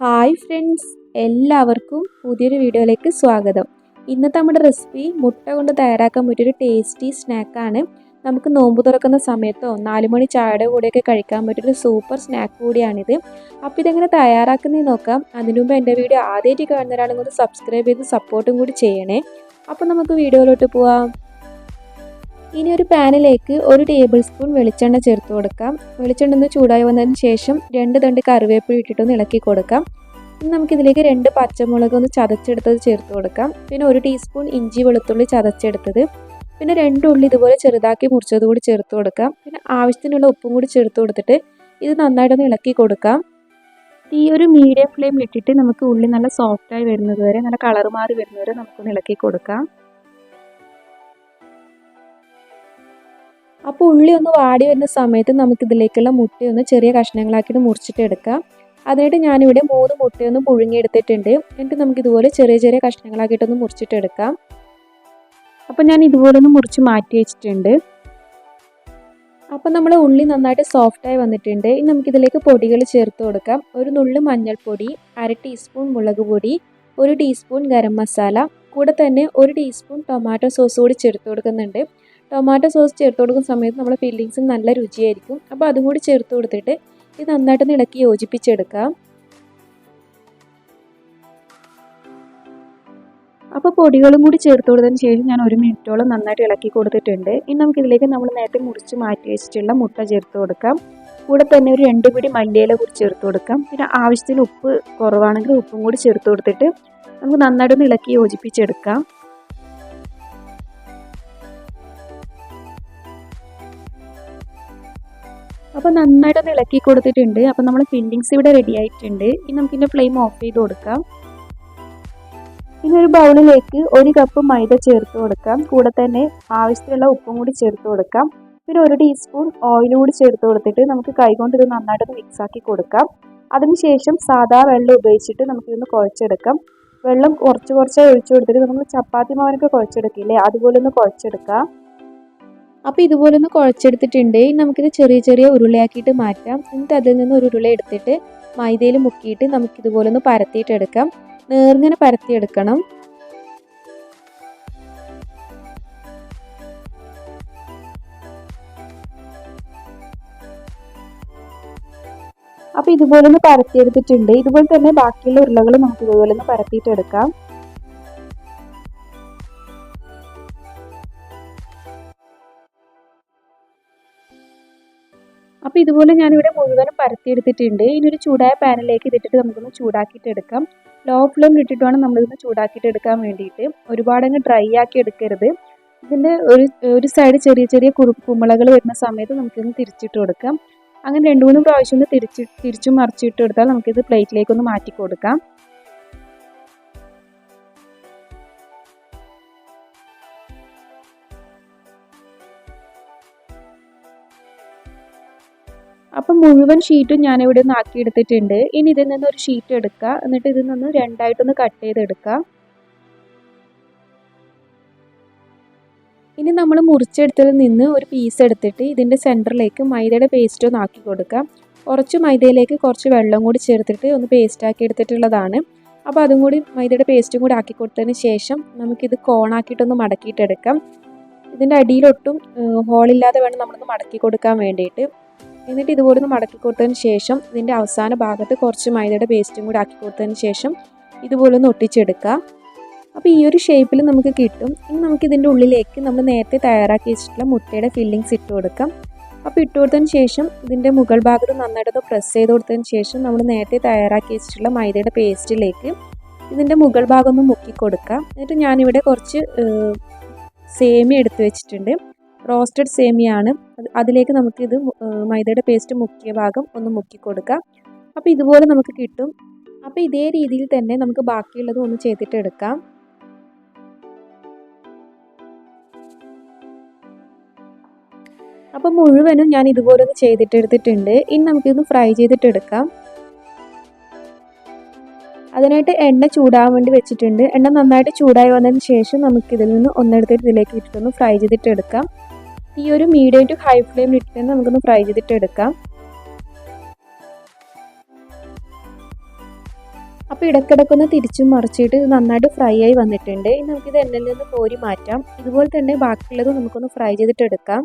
Hi friends എല്ലാവർക്കും പുതിയൊരു വീഡിയോയിലേക്ക് സ്വാഗതം. ഇന്നത്തെ നമ്മുടെ റെസിപ്പി മുട്ട കൊണ്ട് തയ്യാറാക്കാൻ പറ്റിയൊരു ടേസ്റ്റി സ്നാക്കാണ് നമുക്ക് നോമ്പ് തുറക്കുന്ന സമയത്തോ നാലുമണി ചായയുടെ കൂടെയൊക്കെ കഴിക്കാൻ പറ്റിയൊരു സൂപ്പർ സ്നാക്ക് കൂടിയാണിത്. അപ്പോൾ ഇതെങ്ങനെ തയ്യാറാക്കുന്നത് നോക്കാം. അതിനു മുമ്പ് എന്റെ വീഡിയോ ആദ്യമായിട്ട് കാണുന്നവരാണെങ്കിൽ ഒന്ന് സബ്സ്ക്രൈബ് ചെയ്ത് സപ്പോർട്ടും കൂടി ചെയ്യണേ. അപ്പോൾ നമുക്ക് വീഡിയോയിലോട്ട് പോവാം. ഇനി ഒരു പാനിലേക്ക് ഒരു ടേബിൾ സ്പൂൺ വെളിച്ചെണ്ണ ചേർത്ത് കൊടുക്കാം. വെളിച്ചെണ്ണ ഒന്ന് ചൂടായി വന്നതിന് ശേഷം രണ്ട് തണ്ട് കറിവേപ്പില ഇട്ടിട്ടൊന്ന് ഇളക്കി കൊടുക്കാം. ഇനി നമുക്കിതിലേക്ക് രണ്ട് പച്ചമുളക് ഒന്ന് ചതച്ചെടുത്തത് ചേർത്ത് കൊടുക്കാം. പിന്നെ ഒരു ടീസ്പൂൺ ഇഞ്ചി വെളുത്തുള്ളി ചതച്ചെടുത്തത്. പിന്നെ രണ്ട് ഉള്ളി ഇതുപോലെ ചെറുതാക്കി മുറിച്ചത് കൂടി ചേർത്ത് കൊടുക്കാം. പിന്നെ ആവശ്യത്തിനുള്ള ഉപ്പും കൂടി ചേർത്ത് കൊടുത്തിട്ട് ഇത് നന്നായിട്ടൊന്ന് ഇളക്കി കൊടുക്കാം. ഈ ഒരു മീഡിയം ഫ്ലെയിമിൽ ഇട്ടിട്ട് നമുക്ക് ഉള്ളി നല്ല സോഫ്റ്റായി വരുന്നത് വരെ നല്ല കളർ മാറി വരുന്നത് വരെ നമുക്കൊന്ന് ഇളക്കി കൊടുക്കാം. അപ്പോൾ ഉള്ളി ഒന്ന് വാടി വരുന്ന സമയത്ത് നമുക്ക് നമുക്കിതിലേക്കുള്ള മുട്ടയൊന്ന് ചെറിയ കഷ്ണങ്ങളാക്കിയിട്ട് മുറിച്ചിട്ട് എടുക്കാം. അതിനായിട്ട് ഞാനിവിടെ മൂന്ന് മുട്ടയൊന്ന് പുഴുങ്ങിയെടുത്തിട്ടുണ്ട്. എന്നിട്ട് നമുക്ക് ഇതുപോലെ ചെറിയ ചെറിയ കഷ്ണങ്ങളാക്കിയിട്ടൊന്ന് മുറിച്ചിട്ട് എടുക്കാം. അപ്പോൾ ഞാൻ ഇതുപോലെ ഒന്ന് മുറിച്ച് മാറ്റി വെച്ചിട്ടുണ്ട്. അപ്പോൾ നമ്മൾ ഉള്ളി നന്നായിട്ട് സോഫ്റ്റായി വന്നിട്ടുണ്ട്. ഇനി നമുക്കിതിലേക്ക് പൊടികൾ ചേർത്ത് കൊടുക്കാം. ഒരു നുള്ളു മഞ്ഞൾപ്പൊടി അര ടീസ്പൂൺ മുളക് പൊടി ഒരു ടീസ്പൂൺ ഗരം മസാല കൂടെ തന്നെ ഒരു ടീസ്പൂൺ ടൊമാറ്റോ സോസ് കൂടി ചേർത്ത് കൊടുക്കുന്നുണ്ട്. ടൊമാറ്റോ സോസ് ചേർത്ത് കൊടുക്കുന്ന സമയത്ത് നമ്മുടെ ഫില്ലിങ്സും നല്ല രുചിയായിരിക്കും. അപ്പോൾ അതും കൂടി ചേർത്ത് കൊടുത്തിട്ട് ഇത് നന്നായിട്ടൊന്ന് ഇളക്കി യോജിപ്പിച്ചെടുക്കാം. അപ്പോൾ പൊടികളും കൂടി ചേർത്ത് കൊടുത്തതിന് ശേഷം ഞാൻ ഒരു മിനിറ്റോളം നന്നായിട്ട് ഇളക്കി കൊടുത്തിട്ടുണ്ട്. ഇനി നമുക്കിതിലേക്ക് നമ്മൾ നേരത്തെ മുറിച്ച് മാറ്റി വെച്ചിട്ടുള്ള മുട്ട ചേർത്ത് കൊടുക്കാം. കൂടെ തന്നെ ഒരു രണ്ട് പിടി മല്ലിയില കൂടി ചേർത്ത് കൊടുക്കാം. പിന്നെ ആവശ്യത്തിന് ഉപ്പ് കുറവാണെങ്കിൽ ഉപ്പും കൂടി ചേർത്ത് കൊടുത്തിട്ട് നമുക്ക് നന്നായിട്ടൊന്ന് ഇളക്കി യോജിപ്പിച്ചെടുക്കാം. അപ്പോൾ നന്നായിട്ട് ഇളക്കി കൊടുത്തിട്ടുണ്ട്. അപ്പോൾ നമ്മൾ ഫില്ലിങ്സ് ഇവിടെ റെഡി ആയിട്ടുണ്ട്. ഇനി നമുക്കിന്റെ ഫ്ലെയിം ഓഫ് ചെയ്ത് കൊടുക്കാം. ഇനി ഒരു ബൗളിലേക്ക് ഒരു കപ്പ് മൈദ ചേർത്ത് കൊടുക്കാം. കൂടെ തന്നെ ആവശ്യത്തിലുള്ള ഉപ്പും കൂടി ചേർത്ത് കൊടുക്കാം. പിന്നെ ഒരു ടീസ്പൂൺ ഓയിൽ കൂടി ചേർത്ത് കൊടുത്തിട്ട് നമുക്ക് കൈകൊണ്ട് ഇത് നന്നായിട്ടൊന്ന് മിക്സ് ആക്കി കൊടുക്കാം. അതിനുശേഷം സാധാ വെള്ളം ഉപയോഗിച്ചിട്ട് നമുക്കിതൊന്ന് കുഴച്ചെടുക്കാം. വെള്ളം കുറച്ച് കുറച്ചായി ഒഴിച്ചു കൊടുത്തിട്ട് നമ്മൾ ചപ്പാത്തി മാവനൊക്കെ കുഴച്ചെടുക്കില്ലേ? അതുപോലെ ഒന്ന് കുഴച്ചെടുക്കാം. അപ്പോൾ ഇതുപോലെ ഒന്ന് കുഴച്ചെടുത്തിട്ടുണ്ട് നമുക്കിത് ചെറിയ ചെറിയ ഉരുളയാക്കിയിട്ട് മാറ്റാം. എന്നിട്ട് അതിൽ നിന്ന് ഒരു ഉരുള എടുത്തിട്ട് മൈദയിൽ മുക്കിയിട്ട് നമുക്കിതുപോലെ ഒന്ന് പരത്തിയിട്ടെടുക്കാം. നേർങ്ങനെ പരത്തിയെടുക്കണം. അപ്പോൾ ഇതുപോലെ ഒന്ന് പരത്തിയെടുത്തിട്ടുണ്ട്. ഇതുപോലെ തന്നെ ബാക്കിയുള്ള ഉരുളകൾ നമുക്ക് ഇതുപോലെ ഒന്ന് പരത്തിയിട്ടെടുക്കാം. അപ്പോൾ ഇതുപോലെ ഞാനിവിടെ മുഴുവനും പരത്തിയെടുത്തിട്ടുണ്ട്. ഇനി ഒരു ചൂടായ പാനിലേക്ക് ഇതിട്ടിട്ട് നമുക്കൊന്ന് ചൂടാക്കിയിട്ട് എടുക്കാം. ലോ ഫ്ലെയിമിൽ ഇട്ടിട്ട് വേണം നമ്മളിതൊന്ന് ചൂടാക്കിയിട്ട് എടുക്കാൻ വേണ്ടിയിട്ട്. ഒരുപാടങ്ങ് ഡ്രൈ ആക്കി എടുക്കരുത്. ഇതിന്റെ ഒരു ഒരു സൈഡ് ചെറിയ ചെറിയ കുറു കുമ്പളകൾ വരുന്ന സമയത്ത് നമുക്കിന്ന് തിരിച്ചിട്ട് കൊടുക്കാം. അങ്ങനെ രണ്ട് മൂന്ന് പ്രാവശ്യം ഒന്ന് തിരിച്ച് തിരിച്ചും മറിച്ചിട്ട് കൊടുത്താൽ നമുക്കിത് പ്ലേറ്റിലേക്കൊന്ന് മാറ്റി കൊടുക്കാം. അപ്പം മുഴുവൻ ഷീറ്റും ഞാൻ ഇവിടെ നിന്ന് ആക്കിയെടുത്തിട്ടുണ്ട്. ഇനി ഇതിൽ നിന്ന് ഒരു ഷീറ്റ് എടുക്കുക. എന്നിട്ട് ഇതിൽ നിന്ന് രണ്ടായിട്ടൊന്ന് കട്ട് ചെയ്തെടുക്കുക. ഇനി നമ്മൾ മുറിച്ചെടുത്തതിൽ നിന്ന് ഒരു പീസ് എടുത്തിട്ട് ഇതിന്റെ സെന്ററിലേക്ക് മൈദയുടെ പേസ്റ്റ് ഒന്ന് ആക്കി കൊടുക്കാം കുറച്ച് മൈദയിലേക്ക് കുറച്ച് വെള്ളം കൂടി ചേർത്തിട്ട് ഒന്ന് പേസ്റ്റ് ആക്കി എടുത്തിട്ടുള്ളതാണ്. അപ്പോൾ അതും കൂടി മൈദയുടെ പേസ്റ്റും കൂടി ആക്കി കൊടുത്തതിന് ശേഷം നമുക്കിത് കോണാക്കിയിട്ടൊന്ന് മടക്കിയിട്ടെടുക്കാം ഇതിന്റെ അടിയിലൊട്ടും ഹോളില്ലാതെ വേണം നമ്മളൊന്ന് മടക്കി കൊടുക്കാൻ വേണ്ടിയിട്ട്. എന്നിട്ട് ഇതുപോലെ ഒന്ന് മടക്കി കൊടുത്തതിന് ശേഷം ഇതിന്റെ അവസാന ഭാഗത്ത് കുറച്ച് മൈദയുടെ പേസ്റ്റും കൂടി ആക്കി കൊടുത്തതിന് ശേഷം ഇതുപോലെ ഒന്ന് ഒട്ടിച്ചെടുക്കുക. അപ്പോൾ ഈ ഒരു ഷേപ്പിൽ നമുക്ക് കിട്ടും. ഇനി നമുക്ക് ഇതിന്റെ ഉള്ളിലേക്ക് നമ്മൾ നേരത്തെ തയ്യാറാക്കി വെച്ചിട്ടുള്ള മുട്ടയുടെ ഫില്ലിങ്സ് ഇട്ട് കൊടുക്കാം. അപ്പോൾ ഇട്ട് കൊടുത്തതിന് ശേഷം ഇതിന്റെ മുകൾ ഭാഗത്ത് നന്നായിട്ടൊന്ന് പ്രസ് ചെയ്ത് കൊടുത്തതിന് ശേഷം നമ്മൾ നേരത്തെ തയ്യാറാക്കി വെച്ചിട്ടുള്ള മൈദയുടെ പേസ്റ്റിലേക്ക് ഇതിന്റെ മുകൾ ഭാഗം ഒന്ന് മുക്കി കൊടുക്കാം. എന്നിട്ട് ഞാനിവിടെ കുറച്ച് സേമിയ എടുത്ത് വെച്ചിട്ടുണ്ട്. റോസ്റ്റഡ് സേമിയാണ്. അതിലേക്ക് നമുക്കിത് മൈദയുടെ പേസ്റ്റ് മുക്കിയ ഭാഗം ഒന്ന് മുക്കി കൊടുക്കാം അപ്പോൾ ഇതുപോലെ നമുക്ക് കിട്ടും. അപ്പോൾ ഇതേ രീതിയിൽ തന്നെ നമുക്ക് ബാക്കിയുള്ളതും ഒന്ന് ചെയ്തിട്ടെടുക്കാം. അപ്പോൾ മുഴുവനും ഞാൻ ഇതുപോലെ ഒന്ന് ചെയ്തിട്ടെടുത്തിട്ടുണ്ട്. ഇനി നമുക്കിതൊന്ന് ഫ്രൈ ചെയ്തിട്ടെടുക്കാം. അതിനായിട്ട് എണ്ണ ചൂടാകാൻ വേണ്ടി വെച്ചിട്ടുണ്ട്. എണ്ണ നന്നായിട്ട് ചൂടായി വന്നതിന് ശേഷം നമുക്ക് ഇതിൽ നിന്ന് ഒന്നെടുത്തിട്ട് ഇതിലേക്ക് ഇട്ടിട്ടൊന്ന് ഫ്രൈ ചെയ്തിട്ട് എടുക്കാം ഈ ഒരു മീഡിയം ടു ഹൈ ഫ്ലെയിമിൽ ഇട്ടിട്ട് നമുക്കൊന്ന് ഫ്രൈ ചെയ്തിട്ട് എടുക്കാം അപ്പോൾ ഇടക്കിടക്കൊന്ന് തിരിച്ചും മറിച്ചിട്ട് ഇത് നന്നായിട്ട് ഫ്രൈ ആയി വന്നിട്ടുണ്ട്. ഇനി നമുക്കിത് എണ്ണയിൽ നിന്ന് കോരി മാറ്റാം. ഇതുപോലെ തന്നെ ബാക്കിയുള്ളത് നമുക്കൊന്ന് ഫ്രൈ ചെയ്തിട്ട് എടുക്കാം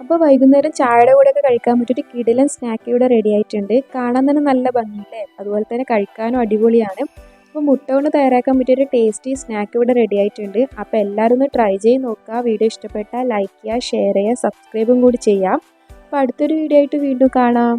അപ്പോൾ വൈകുന്നേരം ചായയുടെ കൂടെയൊക്കെ കഴിക്കാൻ പറ്റിയിട്ട് കിടിലൻ സ്നാക്ക് ഇവിടെ റെഡി ആയിട്ടുണ്ട്. കാണാൻ തന്നെ നല്ല ഭംഗിയില്ലേ? അതുപോലെ തന്നെ കഴിക്കാനും അടിപൊളിയാണ്. അപ്പോൾ മുട്ട കൊണ്ട് തയ്യാറാക്കാൻ പറ്റിയ ഒരു ടേസ്റ്റി സ്നാക്ക് ഇവിടെ റെഡി ആയിട്ടുണ്ട്. അപ്പോൾ എല്ലാവരും ഒന്ന് ട്രൈ ചെയ്ത് നോക്കുക. വീഡിയോ ഇഷ്ടപ്പെട്ടാൽ ലൈക്ക് ചെയ്യുക ഷെയർ ചെയ്യുക സബ്സ്ക്രൈബും കൂടി ചെയ്യാം. അപ്പോൾ അടുത്തൊരു വീഡിയോ ആയിട്ട് വീണ്ടും കാണാം.